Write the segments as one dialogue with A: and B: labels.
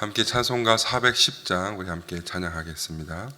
A: 함께 찬송가 410장 우리 함께 찬양하겠습니다.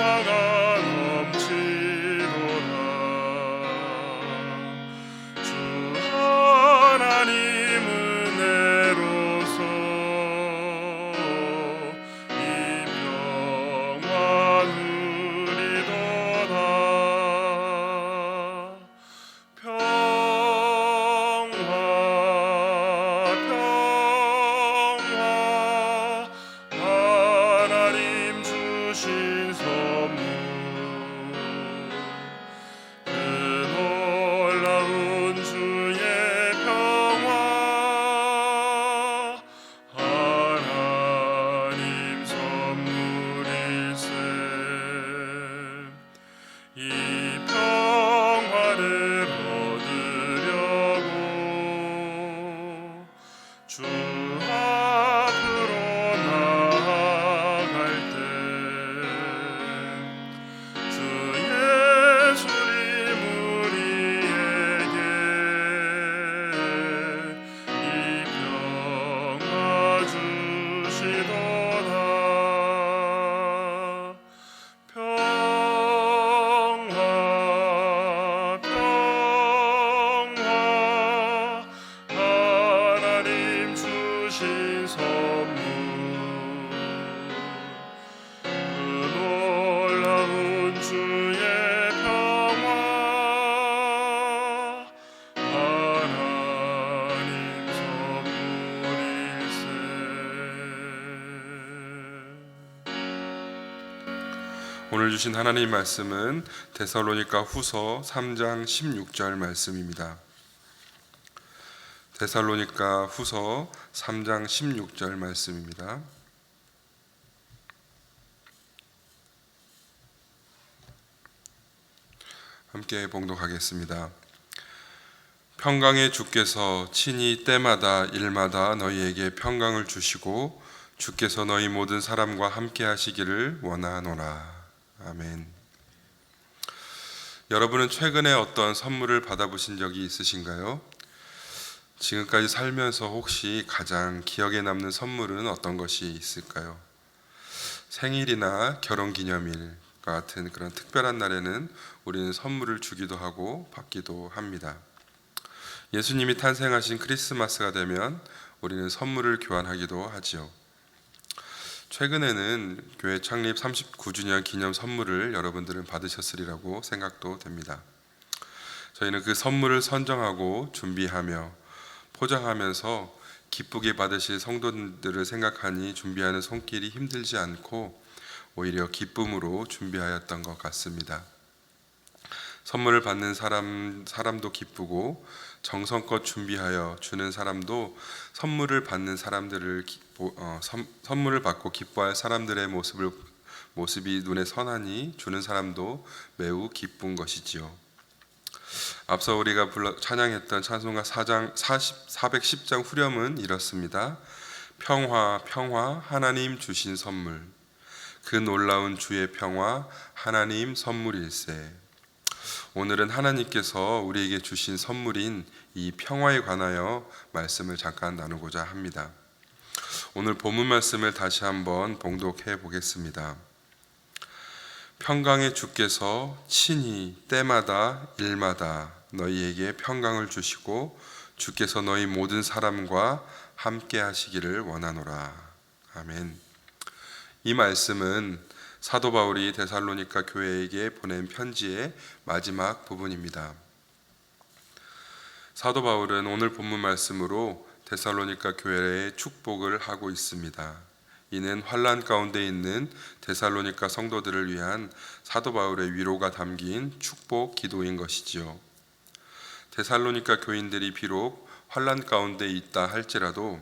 B: 평
A: 주신 하나님 말씀은 데살로니가 후서 3장 16절 말씀입니다. 데살로니가 후서 3장 16절 말씀입니다. 함께 봉독하겠습니다. 평강의 주께서 친히 때마다 일마다 너희에게 평강을 주시고 주께서 너희 모든 사람과 함께 하시기를 원하노라. 아멘. 여러분은 최근에 어떤 선물을 받아보신 적이 있으신가요? 지금까지 살면서 혹시 가장 기억에 남는 선물은 어떤 것이 있을까요? 생일이나 결혼 기념일 같은 그런 특별한 날에는 우리는 선물을 주기도 하고 받기도 합니다. 예수님이 탄생하신 크리스마스가 되면 우리는 선물을 교환하기도 하지요. 최근에는 교회 창립 39주년 기념 선물을 여러분들은 받으셨으리라고 생각도 됩니다. 저희는 그 선물을 선정하고 준비하며 포장하면서 기쁘게 받으실 성도들을 생각하니 준비하는 손길이 힘들지 않고 오히려 기쁨으로 준비하였던 것 같습니다. 선물을 받는 사람 사람도 기쁘고 정성껏 준비하여 주는 사람도 선물을 받는 사람들을 기- 보- 어, 선, 선물을 받고 기뻐할 사람들의 모습을 모습이 눈에 선하니 주는 사람도 매우 기쁜 것이지요. 앞서 우리가 불러 찬양했던 찬송가 4장 40, 410장 후렴은 이렇습니다. 평화 평화 하나님 주신 선물 그 놀라운 주의 평화 하나님 선물일세. 오늘은 하나님께서 우리에게 주신 선물인 이 평화에 관하여 말씀을 잠깐 나누고자 합니다. 오늘 본문 말씀을 다시 한번 봉독해 보겠습니다. 평강의 주께서 친히 때마다 일마다 너희에게 평강을 주시고 주께서 너희 모든 사람과 함께 하시기를 원하노라. 아멘. 이 말씀은 사도 바울이 데살로니가 교회에게 보낸 편지의 마지막 부분입니다. 사도 바울은 오늘 본문 말씀으로 데살로니가 교회에 축복을 하고 있습니다. 이는 환란 가운데 있는 데살로니가 성도들을 위한 사도 바울의 위로가 담긴 축복 기도인 것이지요. 데살로니가 교인들이 비록 환란 가운데 있다 할지라도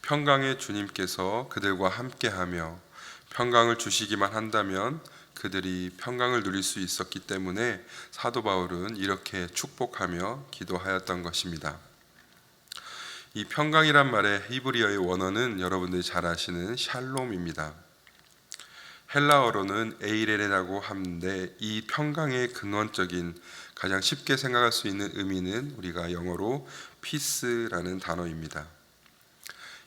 A: 평강의 주님께서 그들과 함께하며 평강을 주시기만 한다면 그들이 평강을 누릴 수 있었기 때문에 사도 바울은 이렇게 축복하며 기도하였던 것입니다. 이 평강이란 말의 히브리어의 원어는 여러분들이 잘 아시는 샬롬입니다. 헬라어로는 에이레라고 하는데 이 평강의 근원적인 가장 쉽게 생각할 수 있는 의미는 우리가 영어로 피스라는 단어입니다.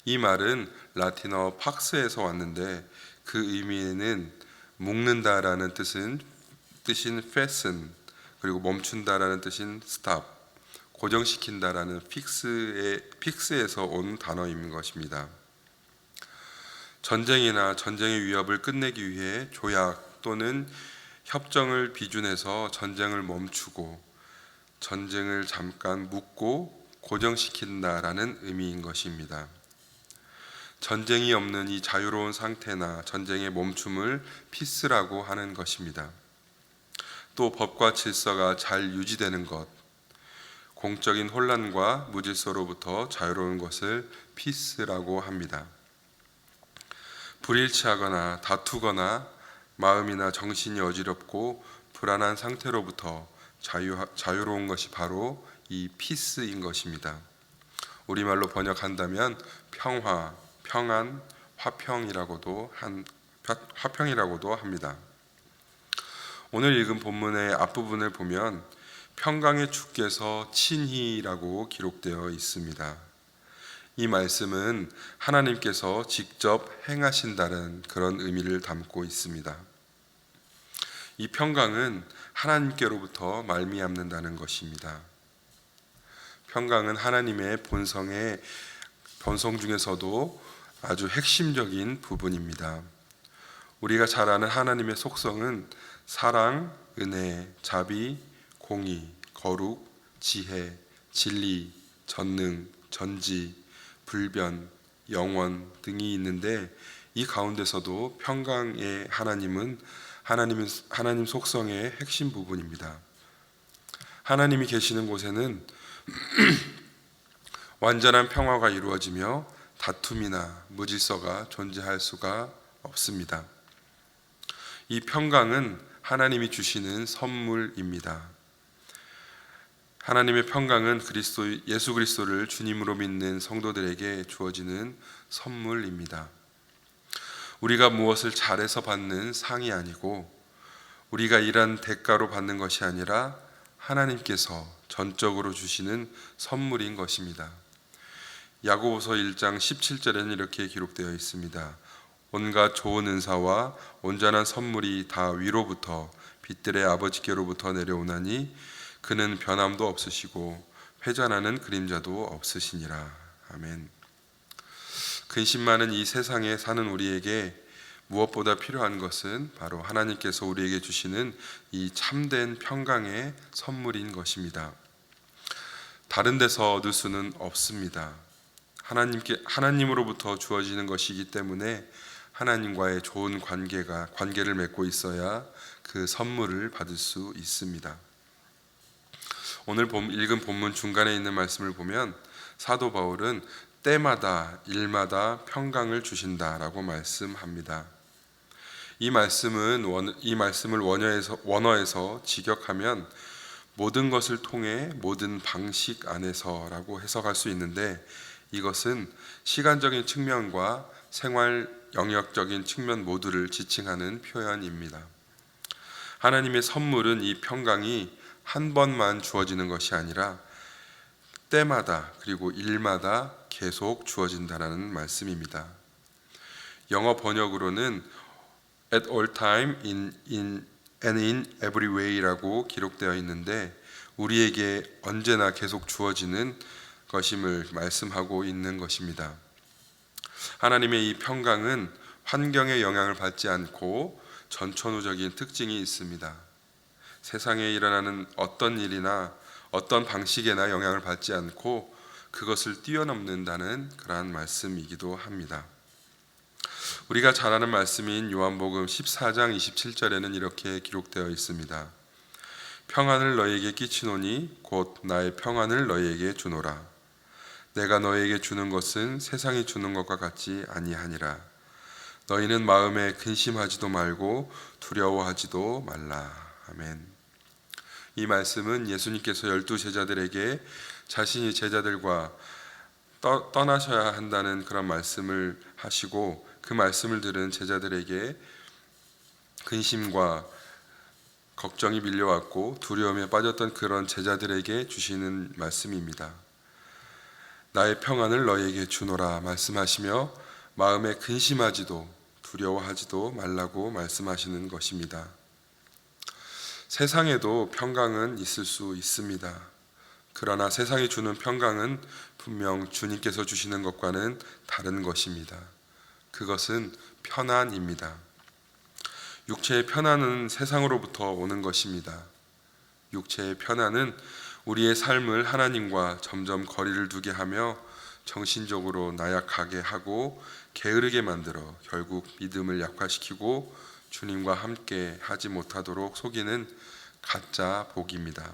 A: 이 말은 라틴어 팍스에서 왔는데 그 의미는 묶는다라는 뜻은 뜻인 fasten 그리고 멈춘다라는 뜻인 stop 고정시킨다라는 픽스의 픽스에서 온 단어인 것입니다. 전쟁이나 전쟁의 위협을 끝내기 위해 조약 또는 협정을 비준해서 전쟁을 멈추고 전쟁을 잠깐 묻고 고정시킨다라는 의미인 것입니다. 전쟁이 없는 이 자유로운 상태나 전쟁의 멈춤을 피스라고 하는 것입니다. 또 법과 질서가 잘 유지되는 것, 공적인 혼란과 무질서로부터 자유로운 것을 피스라고 합니다. 불일치하거나 다투거나 마음이나 정신이 어지럽고 불안한 상태로부터 자유, 자유로운 것이 바로 이 피스인 것입니다. 우리말로 번역한다면 평화, 평안, 화평이라고도 한 화평이라고도 합니다. 오늘 읽은 본문의 앞부분을 보면 평강의 주께서 친히라고 기록되어 있습니다. 이 말씀은 하나님께서 직접 행하신다는 그런 의미를 담고 있습니다. 이 평강은 하나님께로부터 말미암는다는 것입니다. 평강은 하나님의 본성의 본성 중에서도 아주 핵심적인 부분입니다. 우리가 잘 아는 하나님의 속성은 사랑, 은혜, 자비, 공의, 거룩, 지혜, 진리, 전능, 전지, 불변, 영원 등이 있는데 이 가운데서도 평강의 하나님은 하나님 하나님 속성의 핵심 부분입니다. 하나님이 계시는 곳에는 완전한 평화가 이루어지며 다툼이나 무질서가 존재할 수가 없습니다. 이 평강은 하나님이 주시는 선물입니다. 하나님의 평강은 그리스도 예수 그리스도를 주님으로 믿는 성도들에게 주어지는 선물입니다. 우리가 무엇을 잘해서 받는 상이 아니고 우리가 일한 대가로 받는 것이 아니라 하나님께서 전적으로 주시는 선물인 것입니다. 야고보서 1장 17절에는 이렇게 기록되어 있습니다. 온갖 좋은 은사와 온전한 선물이 다 위로부터 빛들의 아버지께로부터 내려오나니 그는 변함도 없으시고 회전하는 그림자도 없으시니라. 아멘. 근심 많은 이 세상에 사는 우리에게 무엇보다 필요한 것은 바로 하나님께서 우리에게 주시는 이 참된 평강의 선물인 것입니다. 다른 데서 얻을 수는 없습니다. 하나님께 하나님으로부터 주어지는 것이기 때문에 하나님과의 좋은 관계가 관계를 맺고 있어야 그 선물을 받을 수 있습니다. 오늘 본, 읽은 본문 중간에 있는 말씀을 보면 사도 바울은 때마다 일마다 평강을 주신다라고 말씀합니다. 이 말씀은 원, 이 말씀을 원어에서 원어에서 직역하면 모든 것을 통해 모든 방식 안에서라고 해석할 수 있는데 이것은 시간적인 측면과 생활 영역적인 측면 모두를 지칭하는 표현입니다. 하나님의 선물은 이 평강이 한 번만 주어지는 것이 아니라 때마다 그리고 일마다 계속 주어진다라는 말씀입니다. 영어 번역으로는 at all time in in and in every way라고 기록되어 있는데 우리에게 언제나 계속 주어지는 것임을 말씀하고 있는 것입니다. 하나님의 이 평강은 환경의 영향을 받지 않고 전천후적인 특징이 있습니다. 세상에 일어나는 어떤 일이나 어떤 방식에나 영향을 받지 않고 그것을 뛰어넘는다는 그러한 말씀이기도 합니다. 우리가 잘 아는 말씀인 요한복음 14장 27절에는 이렇게 기록되어 있습니다. 평안을 너희에게 끼치노니 곧 나의 평안을 너희에게 주노라. 내가 너희에게 주는 것은 세상이 주는 것과 같지 아니하니라. 너희는 마음에 근심하지도 말고 두려워하지도 말라. 아멘. 이 말씀은 예수님께서 열두 제자들에게 자신이 제자들과 떠, 떠나셔야 한다는 그런 말씀을 하시고 그 말씀을 들은 제자들에게 근심과 걱정이 밀려왔고 두려움에 빠졌던 그런 제자들에게 주시는 말씀입니다. 나의 평안을 너희에게 주노라 말씀하시며 마음에 근심하지도 두려워하지도 말라고 말씀하시는 것입니다. 세상에도 평강은 있을 수 있습니다. 그러나 세상이 주는 평강은 분명 주님께서 주시는 것과는 다른 것입니다. 그것은 편안입니다. 육체의 편안은 세상으로부터 오는 것입니다. 육체의 편안은 우리의 삶을 하나님과 점점 거리를 두게 하며 정신적으로 나약하게 하고 게으르게 만들어 결국 믿음을 약화시키고 주님과 함께 하지 못하도록 속이는 가짜 복입니다.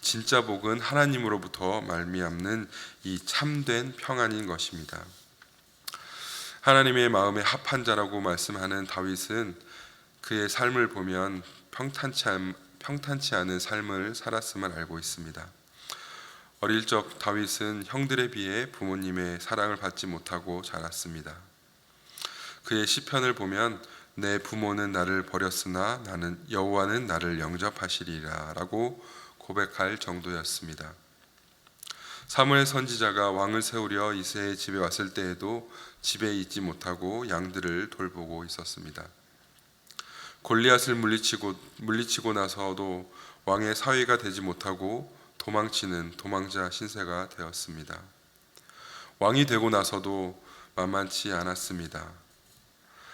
A: 진짜 복은 하나님으로부터 말미암는 이 참된 평안인 것입니다. 하나님의 마음에 합한 자라고 말씀하는 다윗은 그의 삶을 보면 평탄치, 않, 평탄치 않은 삶을 살았음을 알고 있습니다. 어릴 적 다윗은 형들에 비해 부모님의 사랑을 받지 못하고 자랐습니다. 그의 시편을 보면 내 부모는 나를 버렸으나 나는 여호와는 나를 영접하시리라라고 고백할 정도였습니다. 사무엘 선지자가 왕을 세우려 이세의 집에 왔을 때에도 집에 있지 못하고 양들을 돌보고 있었습니다. 골리앗을 물리치고 물리치고 나서도 왕의 사위가 되지 못하고 도망치는 도망자 신세가 되었습니다. 왕이 되고 나서도 만만치 않았습니다.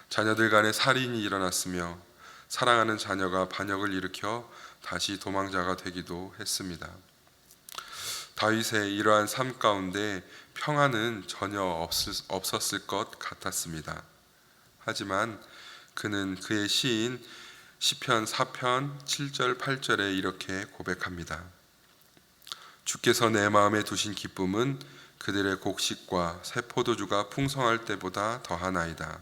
A: 자녀들 간에 살인이 일어났으며 사랑하는 자녀가 반역을 일으켜 다시 도망자가 되기도 했습니다. 다윗의 이러한 삶 가운데 평안은 전혀 없었을 것 같았습니다. 하지만 그는 그의 시인 시편 4편 7절 8절에 이렇게 고백합니다. 주께서 내 마음에 두신 기쁨은 그들의 곡식과 새 포도주가 풍성할 때보다 더하나이다.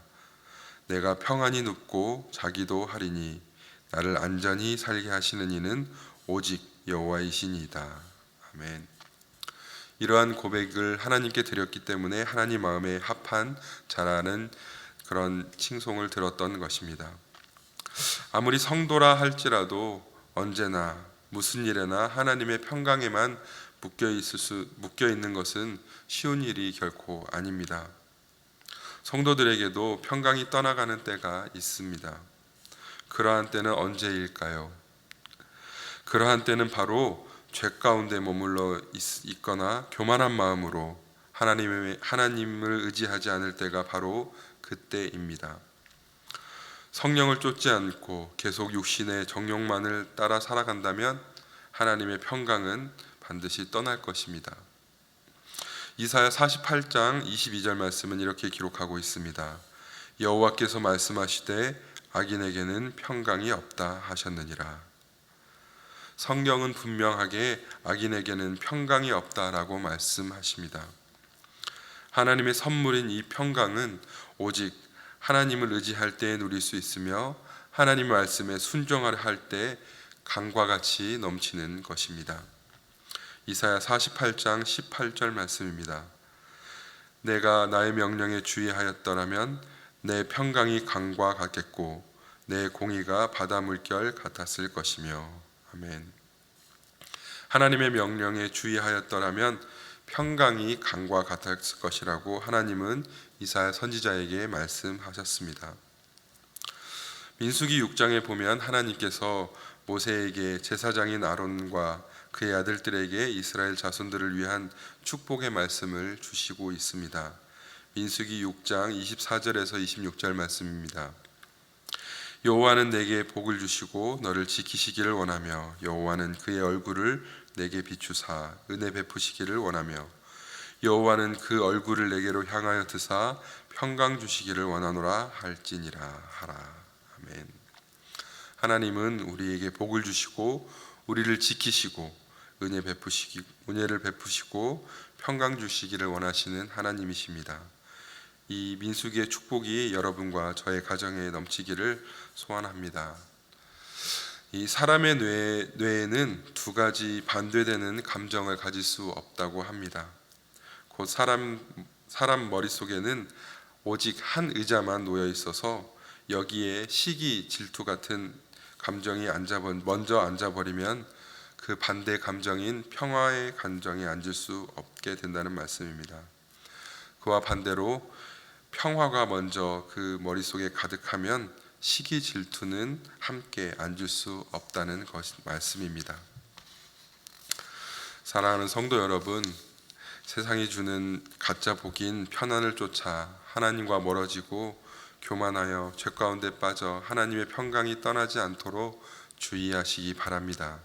A: 내가 평안히 눕고 자기도 하리니 나를 안전히 살게 하시는 이는 오직 여호와이시니이다. 아멘. 이러한 고백을 하나님께 드렸기 때문에 하나님 마음에 합한 자라는 그런 칭송을 들었던 것입니다. 아무리 성도라 할지라도 언제나 무슨 일에나 하나님의 평강에만 묶여 있을 수 묶여 있는 것은 쉬운 일이 결코 아닙니다. 성도들에게도 평강이 떠나가는 때가 있습니다. 그러한 때는 언제일까요? 그러한 때는 바로 죄 가운데 머물러 있거나 교만한 마음으로 하나님의 하나님을 의지하지 않을 때가 바로 그때입니다. 성령을 쫓지 않고 계속 육신의 정욕만을 따라 살아간다면 하나님의 평강은 반드시 떠날 것입니다. 이사야 48장 22절 말씀은 이렇게 기록하고 있습니다. 여호와께서 말씀하시되 악인에게는 평강이 없다 하셨느니라. 성경은 분명하게 악인에게는 평강이 없다라고 말씀하십니다. 하나님의 선물인 이 평강은 오직 하나님을 의지할 때에 누릴 수 있으며 하나님 말씀에 순종하려 할 때 강과 같이 넘치는 것입니다. 이사야 48장 18절 말씀입니다. 내가 나의 명령에 주의하였더라면 내 평강이 강과 같겠고 내 공의가 바다 물결 같았을 것이며 아멘. 하나님의 명령에 주의하였더라면 평강이 강과 같았을 것이라고 하나님은 이사야 선지자에게 말씀하셨습니다. 민수기 6장에 보면 하나님께서 모세에게 제사장인 아론과 그의 아들들에게 이스라엘 자손들을 위한 축복의 말씀을 주시고 있습니다. 민수기 6장 24절에서 26절 말씀입니다. 여호와는 내게 복을 주시고 너를 지키시기를 원하며 여호와는 그의 얼굴을 내게 비추사 은혜 베푸시기를 원하며 여호와는 그 얼굴을 내게로 향하여 드사 평강 주시기를 원하노라 할지니라 하라 아멘. 하나님은 우리에게 복을 주시고 우리를 지키시고 은혜 베푸시기 은혜를 베푸시고 평강 주시기를 원하시는 하나님이십니다. 이 민수기의 축복이 여러분과 저의 가정에 넘치기를 소원합니다. 이 사람의 뇌, 뇌에는 두 가지 반대되는 감정을 가질 수 없다고 합니다. 곧 사람 사람 머릿속에는 오직 한 의자만 놓여 있어서 여기에 시기, 질투 같은 감정이 앉아 먼저 앉아 버리면 그 반대 감정인 평화의 감정이 앉을 수 없게 된다는 말씀입니다. 그와 반대로 평화가 먼저 그 머릿속에 가득하면 시기 질투는 함께 앉을 수 없다는 것 말씀입니다. 사랑하는 성도 여러분, 세상이 주는 가짜 복인 편안을 쫓아 하나님과 멀어지고 교만하여 죄 가운데 빠져 하나님의 평강이 떠나지 않도록 주의하시기 바랍니다.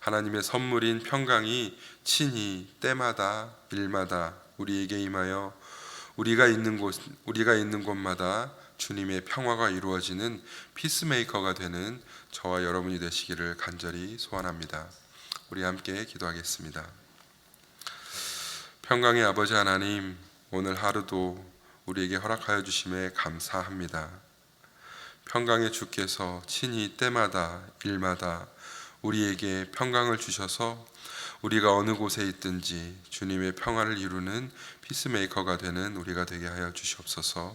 A: 하나님의 선물인 평강이 친히 때마다 일마다 우리에게 임하여 우리가 있는 곳 우리가 있는 곳마다 주님의 평화가 이루어지는 피스메이커가 되는 저와 여러분이 되시기를 간절히 소원합니다. 우리 함께 기도하겠습니다. 평강의 아버지 하나님, 오늘 하루도 우리에게 허락하여 주심에 감사합니다. 평강의 주께서 친히 때마다 일마다 우리에게 평강을 주셔서 우리가 어느 곳에 있든지 주님의 평화를 이루는 피스메이커가 되는 우리가 되게 하여 주시옵소서.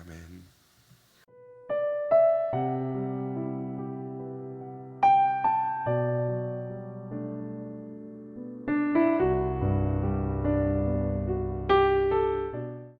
A: 아멘.